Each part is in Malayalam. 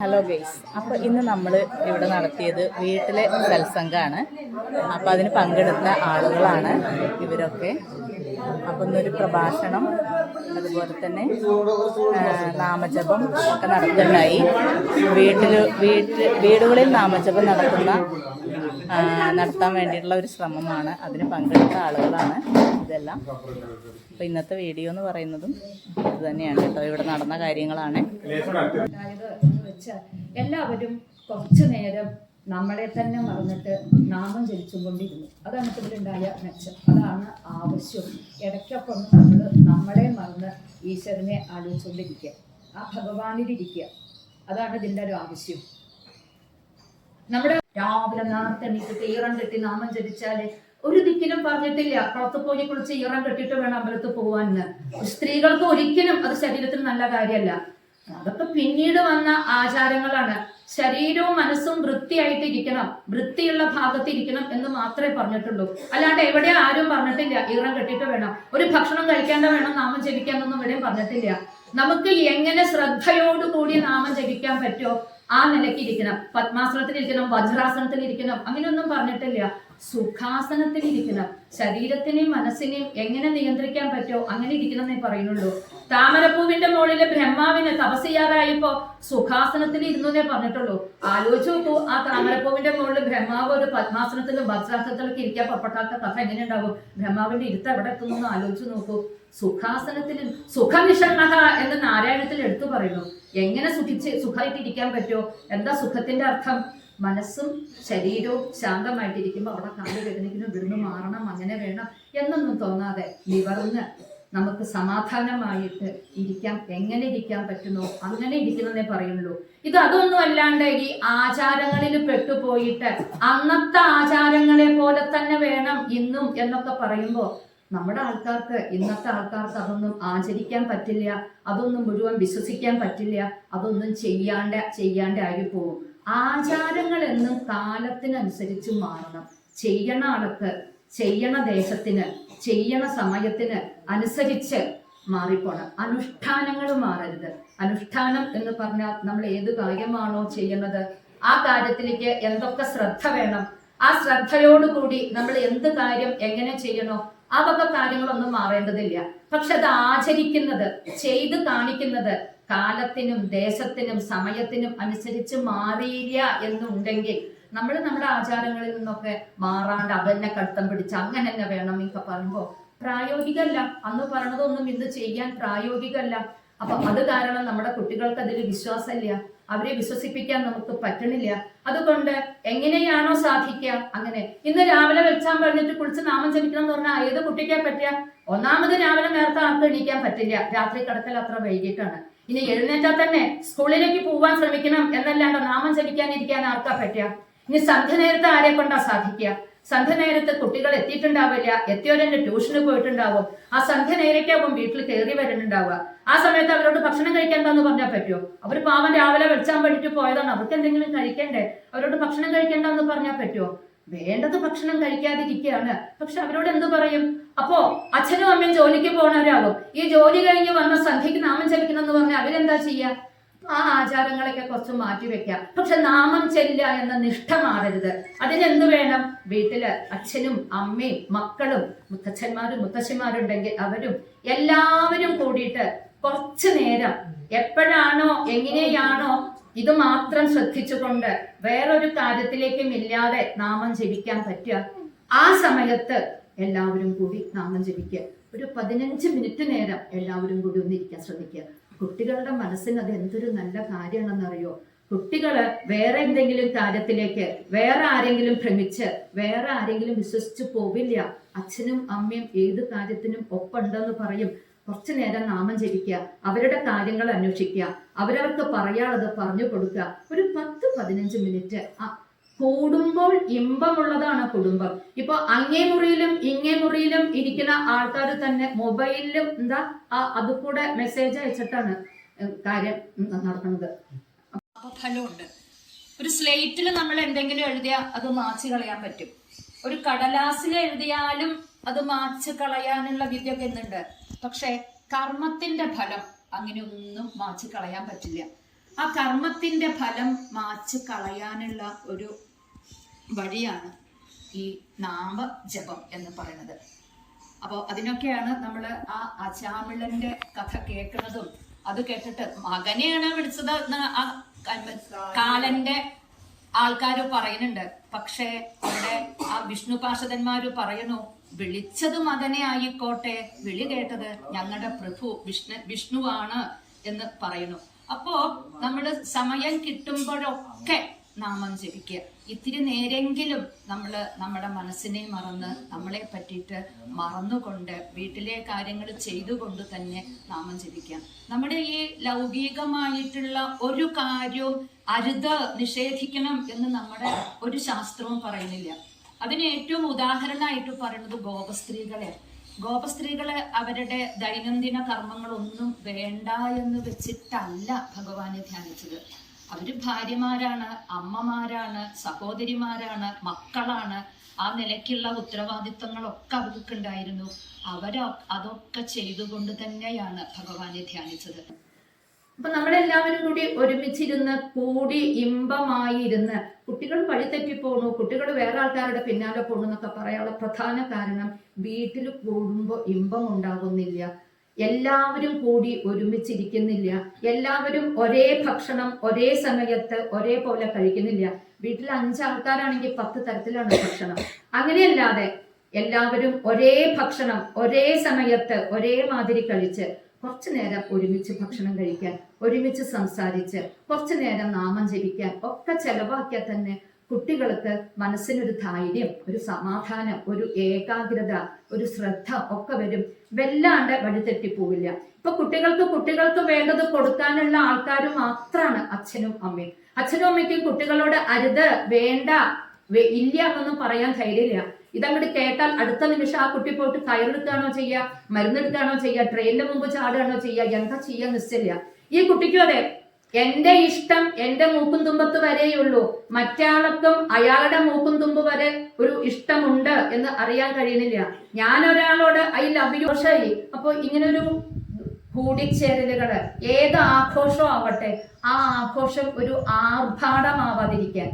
ഹലോ ഗെയ്സ് അപ്പോൾ ഇന്ന് നമ്മൾ ഇവിടെ നടത്തിയത് വീട്ടിലെ സത്സംഗമാണ് അപ്പോൾ അതിന് പങ്കെടുത്ത ആളുകളാണ് ഇവരൊക്കെ. അപ്പോൾ ഇന്നൊരു പ്രഭാഷണം അതുപോലെ തന്നെ നാമജപം ഒക്കെ നടത്തുന്നുണ്ടായി വീട്ടിൽ വീട്ടിൽ വീടുകളിൽ നാമജപം നടത്തുന്ന നടത്താൻ വേണ്ടിയിട്ടുള്ള ഒരു ശ്രമമാണ്. അതിന് പങ്കെടുത്ത ആളുകളാണ് ഇതെല്ലാം. അപ്പോൾ ഇന്നത്തെ വീഡിയോ എന്ന് പറയുന്നതും ഇത് തന്നെയാണ് കേട്ടോ. ഇവിടെ നടന്ന കാര്യങ്ങളാണ്. വെച്ചാൽ എല്ലാവരും കുറച്ചു നേരം നമ്മളെ തന്നെ മറന്നിട്ട് നാമം ജപിച്ചുകൊണ്ടിരുന്നു. അതാണ് ഇതിലുണ്ടായ മെച്ചം. അതാണ് ആവശ്യം. ഇടയ്ക്കൊക്കെ ഒന്ന് നമ്മൾ നമ്മളെ മറന്ന് ഈശ്വരനെ ആലോചിച്ചുകൊണ്ടിരിക്കുക. ആ ഭഗവാനിലിരിക്കുക. അതാണ് ഇതിന്റെ ഒരു ആവശ്യം. നമ്മുടെ രാവിലെ നേരത്തെ എണീറ്റിട്ട് ഈറം കെട്ടി നാമം ജപിച്ചാൽ ഒരു ദിക്കിലും പറഞ്ഞിട്ടില്ല. പുറത്ത് പോയി കുളിച്ച് ഈറം കെട്ടിയിട്ട് വേണം അമ്പലത്തിൽ പോകാൻ സ്ത്രീകൾക്ക് ഒരിക്കലും അത് ശരീരത്തിന് നല്ല കാര്യമല്ല. അതൊക്കെ പിന്നീട് വന്ന ആചാരങ്ങളാണ്. ശരീരവും മനസ്സും വൃത്തിയായിട്ട് ഇരിക്കണം. വൃത്തിയുള്ള ഭാഗത്ത് ഇരിക്കണം എന്ന് മാത്രമേ പറഞ്ഞിട്ടുള്ളൂ. അല്ലാണ്ട് എവിടെ ആരും പറഞ്ഞിട്ടില്ല ഈറം കെട്ടിയിട്ട് വേണം. ഒരു ഭക്ഷണം കഴിക്കാണ്ട് വേണം നാമം ജപിക്കാന്നൊന്നും എവിടെയും പറഞ്ഞിട്ടില്ല. നമുക്ക് എങ്ങനെ ശ്രദ്ധയോടുകൂടി നാമം ജപിക്കാൻ പറ്റുമോ ആ നിലയ്ക്ക് ഇരിക്കണം. പത്മാസനത്തിൽ ഇരിക്കണം വജ്രാസനത്തിൽ ഇരിക്കണം അങ്ങനെയൊന്നും പറഞ്ഞിട്ടില്ല. സുഖാസനത്തിൽ ഇരിക്കണം ശരീരത്തിനെയും മനസ്സിനെയും എങ്ങനെ നിയന്ത്രിക്കാൻ പറ്റുമോ അങ്ങനെ ഇരിക്കണം എന്നേ പറയുന്നുള്ളൂ. താമരപ്പൂവിന്റെ മുകളിലെ ബ്രഹ്മാവിന് തപസ് ചെയ്യാറായപ്പോ സുഖാസനത്തിൽ ഇരുന്നേ പറഞ്ഞിട്ടുള്ളൂ. ആലോചിച്ച് നോക്കൂ ആ താമരപ്പൂവിന്റെ മുകളിൽ ബ്രഹ്മാവ് ഒരു പത്മാസനത്തിലും വജ്രാസനത്തിലൊക്കെ ഇരിക്കാൻ പുറപ്പെട്ടാത്ത കഥ എങ്ങനെ ഉണ്ടാവും ബ്രഹ്മാവിന്റെ ഇരുത്ത് എവിടെ എത്തുന്നു എന്ന് ആലോചിച്ച് നോക്കൂ. സുഖാസനത്തിൽ സുഖവിഷണ്ണ എന്ന് നാരായണത്തിൽ എടുത്തു പറയുന്നു. എങ്ങനെ സുഖിച്ച് സുഖമായിട്ട് ഇരിക്കാൻ പറ്റുമോ? എന്താ സുഖത്തിന്റെ അർത്ഥം? മനസ്സും ശരീരവും ശാന്തമായിട്ടിരിക്കുമ്പോൾ അവിടെ കാൽ വേദനിക്കുന്നു ഇവിടുന്ന് മാറണം അങ്ങനെ വേണം എന്നൊന്നും തോന്നാതെ നിവർന്ന് നമുക്ക് സമാധാനമായിട്ട് ഇരിക്കാം. എങ്ങനെ ഇരിക്കാൻ പറ്റുന്നോ അങ്ങനെ ഇരിക്കുന്നതേ പറയുള്ളൂ. ഇത് അതൊന്നും അല്ലാണ്ട് ഈ ആചാരങ്ങളിൽ പെട്ടുപോയിട്ട് അന്നത്തെ ആചാരങ്ങളെ പോലെ തന്നെ വേണം ഇന്നും എന്നൊക്കെ പറയുമ്പോൾ നമ്മുടെ ആൾക്കാർക്ക് ഇന്നത്തെ ആൾക്കാർക്ക് അതൊന്നും ആചരിക്കാൻ പറ്റില്ല. അതൊന്നും മുഴുവൻ വിശ്വസിക്കാൻ പറ്റില്ല. അതൊന്നും ചെയ്യാണ്ട് ചെയ്യാണ്ട് ആയി പോകും ആചാരങ്ങൾ എന്നും കാലത്തിനനുസരിച്ച് മാറണം. ചെയ്യണ ആൾക്ക് ചെയ്യണ ദേശത്തിന് ചെയ്യണ സമയത്തിന് അനുസരിച്ച് മാറിപ്പോണം. അനുഷ്ഠാനങ്ങൾ മാറരുത്. അനുഷ്ഠാനം എന്ന് പറഞ്ഞാൽ നമ്മൾ ഏത് കാര്യമാണോ ചെയ്യുന്നത് ആ കാര്യത്തിലേക്ക് എന്തൊക്കെ ശ്രദ്ധ വേണം ആ ശ്രദ്ധയോടുകൂടി നമ്മൾ എന്ത് കാര്യം എങ്ങനെ ചെയ്യണോ വക കാര്യങ്ങളൊന്നും മാറേണ്ടതില്ല. പക്ഷെ അത് ആചരിക്കുന്നത് ചെയ്ത് കാണിക്കുന്നത് കാലത്തിനും ദേശത്തിനും സമയത്തിനും അനുസരിച്ച് മാറിയില്ല എന്നുണ്ടെങ്കിൽ നമ്മൾ നമ്മുടെ ആചാരങ്ങളിൽ നിന്നൊക്കെ മാറാണ്ട് അതന്നെ കടുത്തം പിടിച്ച് അങ്ങനെ തന്നെ വേണം എന്നൊക്കെ പറയുമ്പോൾ പ്രായോഗികമല്ല അന്ന് പറഞ്ഞതൊന്നും ഇന്ന് ചെയ്യാൻ പ്രായോഗികമല്ല അപ്പൊ അത് കാരണം നമ്മുടെ കുട്ടികൾക്ക് അതിൽ വിശ്വാസമില്ല. അവരെ വിശ്വസിപ്പിക്കാൻ നമുക്ക് പറ്റണില്ല. അതുകൊണ്ട് എങ്ങനെയാണോ സാധിക്കുക അങ്ങനെ. ഇന്ന് രാവിലെ വെച്ചാൻ പറഞ്ഞിട്ട് കുളിച്ച് നാമം ജപിക്കണം എന്ന് പറഞ്ഞാൽ ഏത് കുട്ടിക്കാ പറ്റുക? ഒന്നാമത് രാവിലെ നേരത്തെ ആർക്കും എണീക്കാൻ പറ്റില്ല. രാത്രി കിടക്കൽ അത്ര വൈകിട്ടാണ്. ഇനി എഴുന്നേറ്റാൽ തന്നെ സ്കൂളിലേക്ക് പോവാൻ ശ്രമിക്കണം എന്നല്ലാണ്ട് നാമം ജപിക്കാനിരിക്കാൻ ആർക്കാ പറ്റുക? ഇനി സന്ധ്യ നേരത്തെ ആരെ കൊണ്ടാ സാധിക്കുക? സന്ധ്യ നേരത്ത് കുട്ടികൾ എത്തിയിട്ടുണ്ടാവില്ല. എത്തിയവരെന്നെ ട്യൂഷന് പോയിട്ടുണ്ടാവും. ആ സന്ധ്യ നേരേക്കാവും വീട്ടിൽ കയറി വരുന്നുണ്ടാവുക ആ സമയത്ത് അവരോട് ഭക്ഷണം കഴിക്കേണ്ടെന്ന് പറഞ്ഞാൽ പറ്റുമോ അവർ പാവം രാവിലെ വെച്ചാൻ വേണ്ടിട്ട് പോയതാണ്. അവർക്ക് എന്തെങ്കിലും കഴിക്കണ്ടേ? അവരോട് ഭക്ഷണം കഴിക്കേണ്ടെന്ന് പറഞ്ഞാൽ പറ്റുമോ വേണ്ടത് ഭക്ഷണം കഴിക്കാതിരിക്കുകയാണ്. പക്ഷെ അവരോട് എന്ത് പറയും? അപ്പോ അച്ഛനും അമ്മയും ജോലിക്ക് പോണവരാകും. ഈ ജോലി കഴിഞ്ഞ് വന്ന സന്ധ്യക്ക് നാമം ജപിക്കണം എന്ന് പറഞ്ഞാൽ അവരെന്താ ചെയ്യുക ആ ആചാരങ്ങളൊക്കെ കുറച്ച് മാറ്റി വെക്കാം പക്ഷെ നാമം ചെല്ല എന്ന നിഷ്ഠ മാറരുത്. അതിനെന്ത് വേണം? വീട്ടിൽ അച്ഛനും അമ്മയും മക്കളും മുത്തച്ഛന്മാരും മുത്തശ്ശിമാരുണ്ടെങ്കിൽ അവരും എല്ലാവരും കൂടിയിട്ട് കുറച്ചു നേരം എപ്പോഴാണോ എങ്ങനെയാണോ ഇത് മാത്രം ശ്രദ്ധിച്ചുകൊണ്ട് വേറൊരു കാര്യത്തിലേക്കും ഇല്ലാതെ നാമം ജപിക്കാൻ പറ്റുക. ആ സമയത്ത് എല്ലാവരും കൂടി നാമം ജപിക്കുക. ഒരു പതിനഞ്ച് മിനിറ്റ് നേരം എല്ലാവരും കൂടി ഒന്നിരിക്കാൻ ശ്രമിക്കുക കുട്ടികളുടെ മനസ്സിന് അത് എന്തൊരു നല്ല കാര്യമാണെന്നറിയോ? കുട്ടികൾ വേറെ എന്തെങ്കിലും കാര്യത്തിലേക്ക് വേറെ ആരെങ്കിലും ഭ്രമിച്ച് വേറെ ആരെങ്കിലും വിശ്വസിച്ച് പോവില്ല. അച്ഛനും അമ്മയും ഏത് കാര്യത്തിനും ഒപ്പുണ്ടെന്ന് പറയും. കുറച്ചു നേരം നാമം ജപിക്കുക അവരുടെ കാര്യങ്ങൾ അന്വേഷിക്കുക അവരവർക്ക് പറയാനുള്ളത് പറഞ്ഞു കൊടുക്കുക. ഒരു പത്ത് പതിനഞ്ച് മിനിറ്റ് കൂടുമ്പോൾ ഇമ്പമുള്ളതാണ് കുടുംബം. ഇപ്പൊ അങ്ങേ മുറിയിലും ഇങ്ങേ മുറിയിലും ഇരിക്കുന്ന ആൾക്കാർ തന്നെ മൊബൈലിലും എന്താ അത് കൂടെ മെസ്സേജ് അയച്ചിട്ടാണ് കാര്യം നടത്തുന്നത്. അപ്പൊ ഫലമുണ്ട് ഒരു സ്ലേറ്റിൽ നമ്മൾ എന്തെങ്കിലും എഴുതിയാൽ അത് മാച്ച് കളയാൻ പറ്റും. ഒരു കടലാസിൽ എഴുതിയാലും അത് മാച്ച് കളയാനുള്ള വിദ്യയൊക്കെ ഇന്നുണ്ട് പക്ഷെ കർമ്മത്തിന്റെ ഫലം അങ്ങനെ ഒന്നും മാച്ച് കളയാൻ പറ്റില്ല. ആ കർമ്മത്തിന്റെ ഫലം മാച്ച് കളയാനുള്ള ഒരു വഴിയാണ് ഈ നാമജപം എന്ന് പറയുന്നത്. അപ്പോൾ അതിനൊക്കെയാണ് നമ്മൾ ആ അജാമിളന്റെ കഥ കേൾക്കുന്നതും അത് കേട്ടിട്ട് മകനെയാണ് വിളിച്ചത് ആ കാലന്റെ ആൾക്കാർ പറയുന്നുണ്ട്. പക്ഷേ അവിടെ ആ വിഷ്ണു പാർഷദന്മാര് പറയുന്നു വിളിച്ചത് മകനെ ആയിക്കോട്ടെ. വിളി കേട്ടത് ഞങ്ങളുടെ പ്രഭു വിഷ്ണു വിഷ്ണുവാണ് എന്ന് പറയുന്നു. അപ്പോ നമ്മുടെ സമയം കിട്ടുമ്പോഴൊക്കെ നാമം ജപിക്കുക. ഇത്തിരി നേരെങ്കിലും നമ്മൾ നമ്മുടെ മനസ്സിനെ മറന്ന് നമ്മളെ പറ്റിയിട്ട് മറന്നുകൊണ്ട് വീട്ടിലെ കാര്യങ്ങൾ ചെയ്തുകൊണ്ട് തന്നെ നാമം ജപിക്കാം. നമ്മുടെ ഈ ലൗകികമായിട്ടുള്ള ഒരു കാര്യവും അരുത് നിഷേധിക്കണം എന്ന് നമ്മുടെ ഒരു ശാസ്ത്രവും പറയുന്നില്ല. അതിന് ഏറ്റവും ഉദാഹരണമായിട്ട് പറയുന്നത് ഗോപസ്ത്രീകളെ. ഗോപസ്ത്രീകളെ അവരുടെ ദൈനംദിന കർമ്മങ്ങളൊന്നും വേണ്ട എന്ന് വെച്ചിട്ടല്ല ഭഗവാനെ ധ്യാനിച്ചത്. അവർ ഭാര്യമാരാണ് അമ്മമാരാണ് സഹോദരിമാരാണ് മക്കളാണ്. ആ നിലയ്ക്കുള്ള ഉത്തരവാദിത്വങ്ങളൊക്കെ അവർക്ക് ഉണ്ടായിരുന്നു. അവർ അതൊക്കെ ചെയ്തുകൊണ്ട് തന്നെയാണ് ഭഗവാനെ ധ്യാനിച്ചത്. അപ്പൊ നമ്മളെല്ലാവരും കൂടി ഒരുമിച്ചിരുന്ന് കൂടി ഇമ്പമായിരുന്ന് കുട്ടികൾ വഴിതെറ്റി പോകുന്നു കുട്ടികൾ വേറെ ആൾക്കാരുടെ പിന്നാലെ പോകണമെന്നൊക്കെ പറയാനുള്ള പ്രധാന കാരണം വീട്ടിൽ കൂടുമ്പോൾ ഇമ്പം ഉണ്ടാകുന്നില്ല എല്ലാവരും കൂടി ഒരുമിച്ചിരിക്കുന്നില്ല. എല്ലാവരും ഒരേ ഭക്ഷണം ഒരേ സമയത്ത് ഒരേപോലെ കഴിക്കുന്നില്ല. വീട്ടിൽ അഞ്ച് ആൾക്കാരാണെങ്കിൽ പത്ത് തരത്തിലാണ് ഭക്ഷണം. അങ്ങനെയല്ലാതെ എല്ലാവരും ഒരേ ഭക്ഷണം ഒരേ സമയത്ത് ഒരേ മാതിരി കഴിച്ച് കുറച്ചു നേരം ഒരുമിച്ച് ഭക്ഷണം കഴിക്കാൻ ഒരുമിച്ച് സംസാരിച്ച് കുറച്ചു നേരം നാമം ജപിക്കാൻ ഒക്കെ ചെലവാക്കിയാൽ തന്നെ കുട്ടികൾക്ക് മനസ്സിനൊരു ധൈര്യം ഒരു സമാധാനം ഒരു ഏകാഗ്രത ഒരു ശ്രദ്ധ ഒക്കെ വരും. വല്ലാണ്ട് വഴിതെറ്റിപ്പോവില്ല. ഇപ്പൊ കുട്ടികൾക്ക് കുട്ടികൾക്ക് വേണ്ടത് കൊടുക്കാനുള്ള ആൾക്കാർ മാത്രമാണ് അച്ഛനും അമ്മയും. അച്ഛനും അമ്മയ്ക്കും കുട്ടികളോട് അരുത് വേണ്ട ഇല്ല എന്നൊന്നും പറയാൻ ധൈര്യമില്ല. ഇതങ്ങോട്ട് കേട്ടാൽ അടുത്ത നിമിഷം ആ കുട്ടി പോയിട്ട് കയറെടുക്കുകയാണോ ചെയ്യുക മരുന്നെടുക്കുകയാണോ ചെയ്യുക ട്രെയിനിന്റെ മുമ്പ് ചാടുകയാണോ ചെയ്യുക എന്താ ചെയ്യാൻ നിശ്ചയില്ല ഈ കുട്ടിക്കും അതെ എന്റെ ഇഷ്ടം എന്റെ മൂക്കും തുമ്പത്ത് വരെയുള്ളൂ മറ്റാൾക്കും അയാളുടെ മൂക്കും തുമ്പ് വരെ ഒരു ഇഷ്ടമുണ്ട് എന്ന് അറിയാൻ കഴിയുന്നില്ല. ഞാൻ ഒരാളോട് ഐ ലവ് യു ഷൈ അപ്പൊ ഇങ്ങനൊരു കൂടിച്ചേരലുകൾ ഏത് ആഘോഷം ആവട്ടെ ആ ആഘോഷം ഒരു ആർഭാടമാവാതിരിക്കാൻ.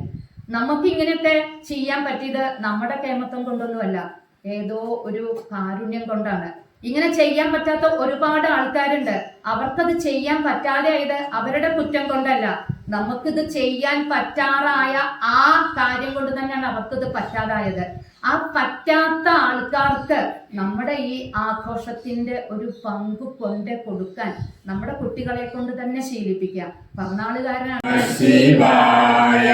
നമുക്ക് ഇങ്ങനെയൊക്കെ ചെയ്യാൻ പറ്റിയത് നമ്മുടെ കേമത്വം കൊണ്ടൊന്നുമല്ല. ഏതോ ഒരു കാരുണ്യം കൊണ്ടാണ്. ഇങ്ങനെ ചെയ്യാൻ പറ്റാത്ത ഒരുപാട് ആൾക്കാരുണ്ട്. അവർക്കത് ചെയ്യാൻ പറ്റാതെ ആയത് അവരുടെ കുറ്റം കൊണ്ടല്ല. നമുക്കിത് ചെയ്യാൻ പറ്റാറായ ആ കാര്യം കൊണ്ട് തന്നെയാണ് അവർക്കത് പറ്റാതായത്. ആ പറ്റാത്ത ആൾക്കാർക്ക് നമ്മുടെ ഈ ആഘോഷത്തിന്റെ ഒരു പങ്ക് കൊണ്ട് കൊടുക്കാൻ നമ്മുടെ കുട്ടികളെ കൊണ്ട് തന്നെ ശീലിപ്പിക്കാം. പറന്നാളുകാരനാണ്. ശിവായ.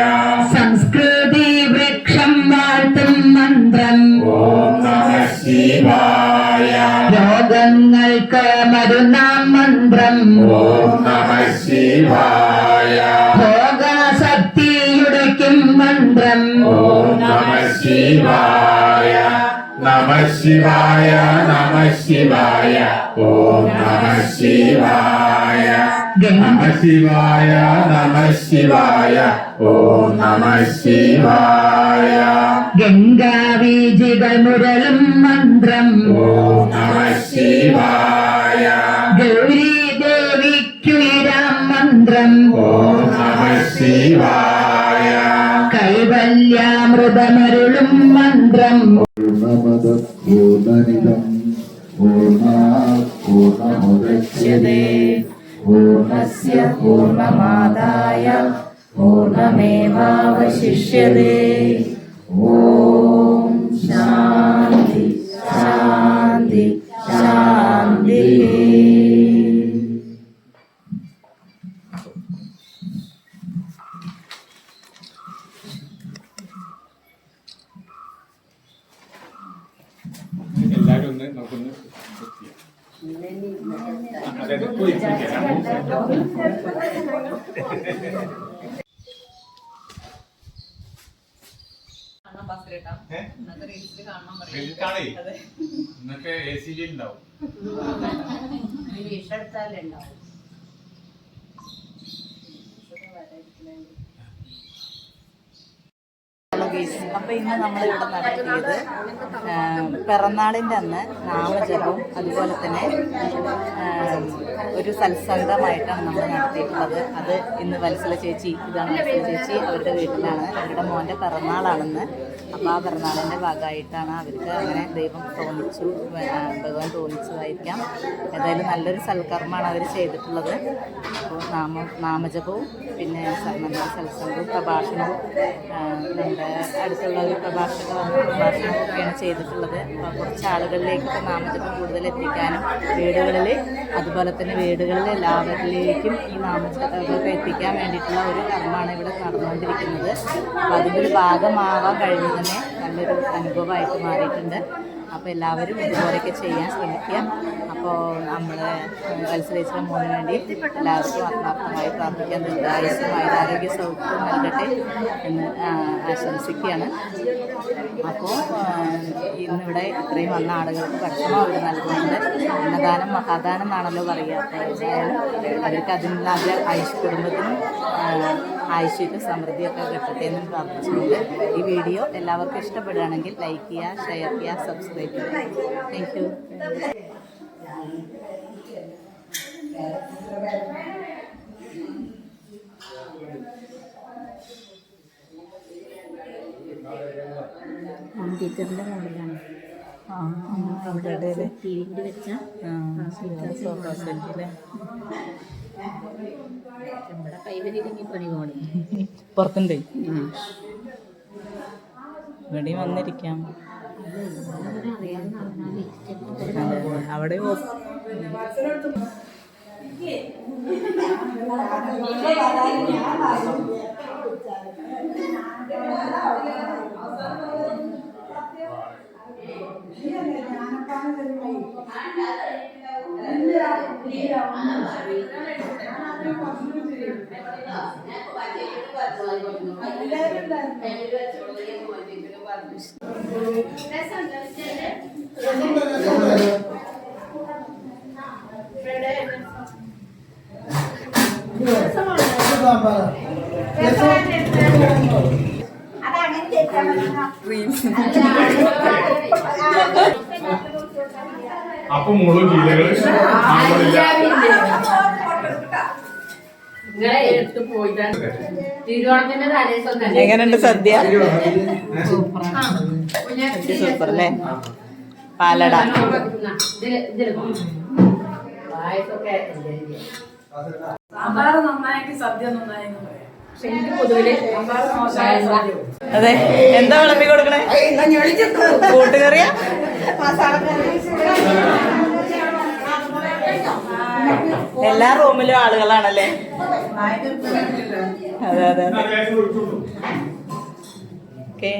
സംസ്കൃതി വൃക്ഷം വാഴ്ത്തും മന്ത്രം. ഓം നമ ശിവായ. രോഗങ്ങൾക്ക് മരുന്നാം മന്ത്രം. ഓം നമ ശിവായ. ഭോഗശക്തിയുടയ്ക്കും മന്ത്രം ഓം നമ ശിവായ നമ ശിവായ നമ ശിവായ ഓം നമ ശിവായ നമ ശിവായ നമ ശിവായ ഓം നമ ശിവായ ഗംഗാവീജിതമുരളം മന്ത്രം. ഓ നമ ശിവായ ഗൗരീദേവിക്കുയിരാം മന്ത്രം ഓം നമ ശിവായ. மதமருளும் மந்திரம். மமத பூர்ணமிதம் பூர்ணா பூர்ணமுதட்சியதே பூர்ணஸ்ய பூர்ணமாதாய பூர்ணமேவாவசிஷ்யதே ஓம் சாந்தி ഇന്നത്തെ എ സി ജി ഉണ്ടാവും ഗീസ് അപ്പോൾ ഇന്ന് നമ്മൾ ഇവിടെ നടത്തിയത് പിറന്നാളിന്റെ അന്ന് നാമജപവും അതുപോലെ തന്നെ ഒരു സത്സംഗമായിട്ടാണ് നമ്മൾ നടത്തിയിട്ടുള്ളത്. അത് ഇന്ന് വത്സല ചേച്ചി ഇതാണ് വത്സല ചേച്ചി അവരുടെ വീട്ടിലാണ്. അവരുടെ മോന്റെ പിറന്നാളാണെന്ന്. അപ്പോൾ ആ പിറന്നാളിന്റെ ഭാഗമായിട്ടാണ് അവർക്ക് അങ്ങനെ ദൈവം തോന്നിച്ചു ഭഗവാൻ തോന്നിച്ചതായിരിക്കാം. ഏതായാലും നല്ലൊരു സൽക്കർമ്മമാണ് അവർ ചെയ്തിട്ടുള്ളത്. അപ്പോൾ നാമ നാമജപവും പിന്നെ സൽസംഗവും പ്രഭാഷണവും നമ്മുടെ അടുത്തുള്ള ഒരു പ്രഭാഷക പ്രഭാഷണമൊക്കെയാണ് ചെയ്തിട്ടുള്ളത്. അപ്പോൾ കുറച്ച് ആളുകളിലേക്ക് നാമജപം കൂടുതൽ എത്തിക്കാനും വീടുകളിൽ അതുപോലെ തന്നെ വീടുകളിൽ എല്ലാവരിലേക്കും ഈ നാമജപം എത്തിക്കാൻ വേണ്ടിയിട്ടുള്ള ഒരു കർമ്മമാണ് ഇവിടെ നടന്നുകൊണ്ടിരിക്കുന്നത്. അപ്പോൾ അതിന്റെ ഒരു ഭാഗമാവാൻ കഴിഞ്ഞു തന്നെ നല്ലൊരു അനുഭവമായിട്ട് മാറിയിട്ടുണ്ട്. അപ്പോൾ എല്ലാവരും ഇതുപോലെയൊക്കെ ചെയ്യാൻ ശ്രമിക്കുക അപ്പോൾ നമ്മൾ മത്സരിച്ചിട്ട് മോന് വേണ്ടി എല്ലാവർക്കും ആത്മാർത്ഥമായി പ്രാർത്ഥിക്കാൻ ദീർഘായുസ്സും ആരോഗ്യ സൗഖ്യം നൽകട്ടെ എന്ന് ആശംസിക്കുകയാണ് അപ്പോൾ ഇന്നിവിടെ ഇത്രയും വന്ന ആളുകൾക്ക് ഭക്ഷണം അവർ നൽകുന്നുണ്ട് അന്നദാനം മഹാദാനം എന്നാണല്ലോ പറയുക അവർക്ക് അതിനുള്ള ആയുഷ് കുടുംബത്തിനും ആയുഷ്യക്കും സമൃദ്ധിയൊക്കെ കിട്ടട്ടെ എന്നും പ്രാർത്ഥിച്ചുകൊണ്ട് ഈ വീഡിയോ എല്ലാവർക്കും ഇഷ്ടപ്പെടുകയാണെങ്കിൽ ലൈക്ക് ചെയ്യുക ഷെയർ ചെയ്യുക സബ്സ്ക്രൈബ് ചെയ്യുക. താങ്ക് യു ടീച്ചറിന്റെ മുകളിലാണ് ആ അവിടെ ടി വി കൂടി വെച്ച സോഫ സെറ്റിൽ പുറത്തുണ്ട്. ഇവിടെയും വന്നിരിക്കാം. അവിടെ ഓ- അപ്പൊ മുളു ജില്ലകൾ ആളുകളില്ല തിരുവോണത്തിന്റെ തലേദിവസം എങ്ങനെയുണ്ട് സദ്യ? സൂപ്പർ അല്ലേ പാലട. അതെ. എന്താ വിളമ്പി കൊടുക്കണേ? കൂട്ടുകറിയാ? എല്ലാ റൂമിലും ആളുകളാണല്ലേ? അതെ അതെ അതെ. ഓക്കെ.